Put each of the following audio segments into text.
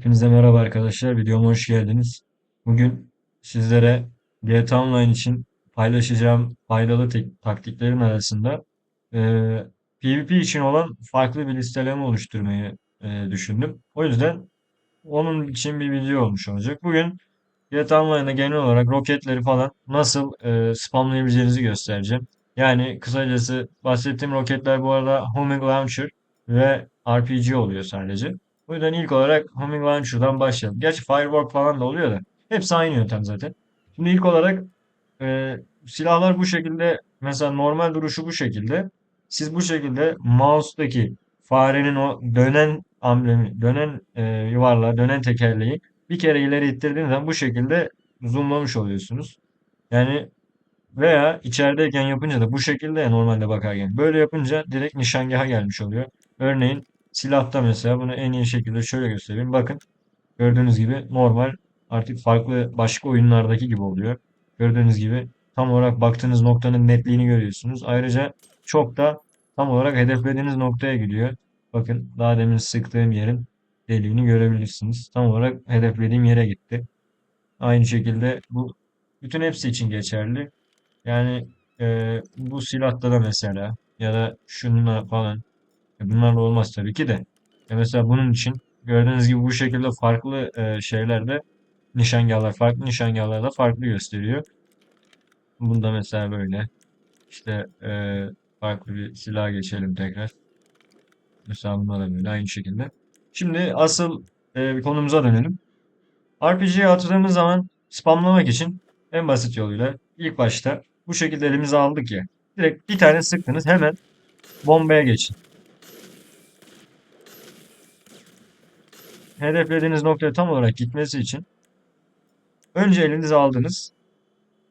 Hepinize merhaba arkadaşlar. Videoma hoş geldiniz. Bugün sizlere GTA Online için paylaşacağım faydalı taktiklerin arasında eee, PvP için olan farklı bir listeleme oluşturmayı eee, düşündüm. O yüzden onun için bir video olmuş olacak. Bugün GTA Online'da genel olarak roketleri falan nasıl eee spamlayabileceğinizi göstereceğim. Yani kısacası bahsettiğim roketler bu arada Homing Launcher ve RPG oluyor sadece. O yüzden ilk olarak Homing Launcher'dan başlayalım. Gerçi Firework falan da oluyor da. Hepsi aynı yöntem zaten. Şimdi ilk olarak e, silahlar bu şekilde mesela normal duruşu bu şekilde. Siz bu şekilde mouse'daki farenin o dönen amblemi, dönen e, yuvarlağı, dönen tekerleği bir kere ileri ittirdiğiniz zaman bu şekilde zoomlamış oluyorsunuz. Yani veya içerideyken yapınca da bu şekilde ya normalde bakarken. Böyle yapınca direkt nişangaha gelmiş oluyor. Örneğin silahta mesela bunu en iyi şekilde şöyle göstereyim. Bakın gördüğünüz gibi normal artık farklı başka oyunlardaki gibi oluyor. Gördüğünüz gibi tam olarak baktığınız noktanın netliğini görüyorsunuz. Ayrıca çok da tam olarak hedeflediğiniz noktaya gidiyor. Bakın daha demin sıktığım yerin deliğini görebilirsiniz. Tam olarak hedeflediğim yere gitti. Aynı şekilde bu bütün hepsi için geçerli. Yani e, bu silahta da mesela ya da şununla falan bunlarla olmaz tabii ki de. E, mesela bunun için gördüğünüz gibi bu şekilde farklı e, şeylerde nişangahlar farklı nişangahlarda farklı gösteriyor. Bunda mesela böyle işte e, farklı bir silah geçelim tekrar. Mesela bunda da böyle aynı şekilde. Şimdi asıl e, konumuza dönelim. RPG'yi hatırladığımız zaman spamlamak için en basit yoluyla ilk başta bu şekilde elimize aldık ya. Direkt bir tane sıktınız hemen bombaya geçin. Hedeflediğiniz noktaya tam olarak gitmesi için önce elinize aldınız.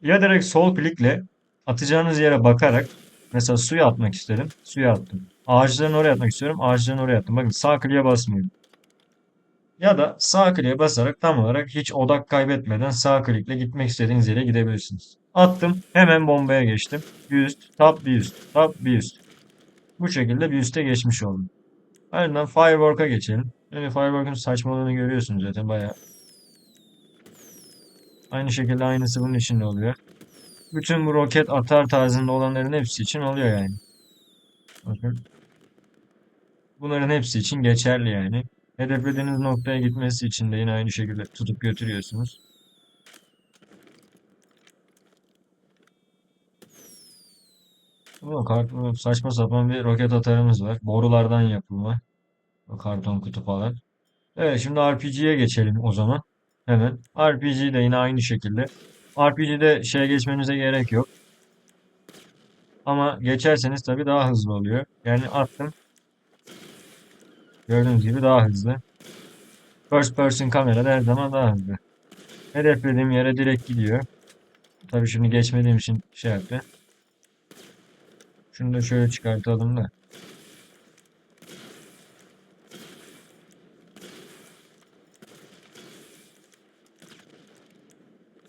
Ya direkt sol klikle atacağınız yere bakarak mesela suya atmak istedim. Suya attım. Ağaçların oraya atmak istiyorum. Ağaçların oraya attım. Bakın sağ kliğe basmıyorum. Ya da sağ kliğe basarak tam olarak hiç odak kaybetmeden sağ klikle gitmek istediğiniz yere gidebilirsiniz. Attım. Hemen bombaya geçtim. Bir üst, tap bir üst, tap bir üst. Bu şekilde bir üste geçmiş oldum. Ardından Firework'a geçelim. Yani Firework'un saçmalığını görüyorsunuz zaten bayağı. Aynı şekilde aynısı bunun için de oluyor. Bütün bu roket atar tarzında olanların hepsi için oluyor yani. Bakın. Bunların hepsi için geçerli yani. Hedeflediğiniz noktaya gitmesi için de yine aynı şekilde tutup götürüyorsunuz. Kart- saçma sapan bir roket atarımız var. Borulardan yapılma. Karton kutu falan. Evet şimdi RPG'ye geçelim o zaman. Hemen. RPG de yine aynı şekilde. RPG'de şeye geçmenize gerek yok. Ama geçerseniz tabii daha hızlı oluyor. Yani attım. Gördüğünüz gibi daha hızlı. First person kamerada her zaman daha hızlı. Hedeflediğim yere direkt gidiyor. Tabii şimdi geçmediğim için şey yaptı. Şunu da şöyle çıkartalım da.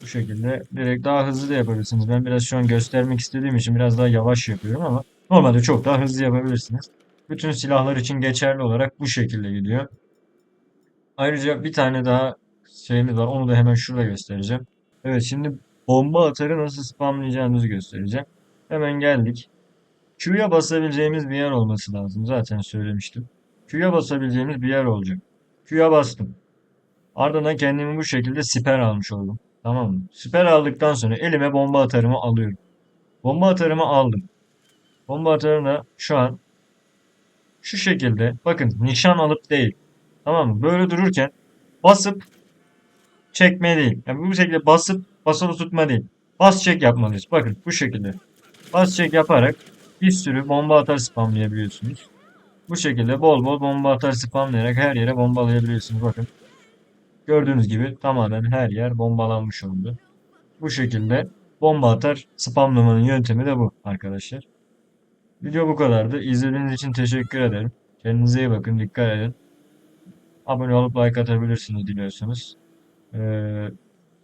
Bu şekilde direkt daha hızlı da yapabilirsiniz. Ben biraz şu an göstermek istediğim için biraz daha yavaş yapıyorum ama normalde çok daha hızlı yapabilirsiniz. Bütün silahlar için geçerli olarak bu şekilde gidiyor. Ayrıca bir tane daha şeyimiz var. Onu da hemen şurada göstereceğim. Evet şimdi bomba atarı nasıl spamlayacağımızı göstereceğim. Hemen geldik. Q'ya basabileceğimiz bir yer olması lazım. Zaten söylemiştim. Q'ya basabileceğimiz bir yer olacak. Q'ya bastım. Ardından kendimi bu şekilde siper almış oldum. Tamam mı? Siper aldıktan sonra elime bomba atarımı alıyorum. Bomba atarımı aldım. Bomba atarını da şu an şu şekilde bakın nişan alıp değil. Tamam mı? Böyle dururken basıp çekme değil. Yani bu şekilde basıp basılı tutma değil. Bas çek yapmalıyız. Bakın bu şekilde. Bas çek yaparak bir sürü bomba atar spamlayabiliyorsunuz. Bu şekilde bol bol bomba atar spamlayarak her yere bombalayabiliyorsunuz. Bakın. Gördüğünüz gibi tamamen her yer bombalanmış oldu. Bu şekilde bomba atar spamlamanın yöntemi de bu arkadaşlar. Video bu kadardı. İzlediğiniz için teşekkür ederim. Kendinize iyi bakın. Dikkat edin. Abone olup like atabilirsiniz diliyorsanız. Ee,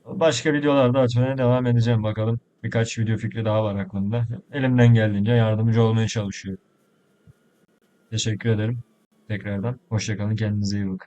başka videolarda açmaya devam edeceğim bakalım. Birkaç video fikri daha var aklımda. Elimden geldiğince yardımcı olmaya çalışıyorum. Teşekkür ederim. Tekrardan. Hoşçakalın. Kendinize iyi bakın.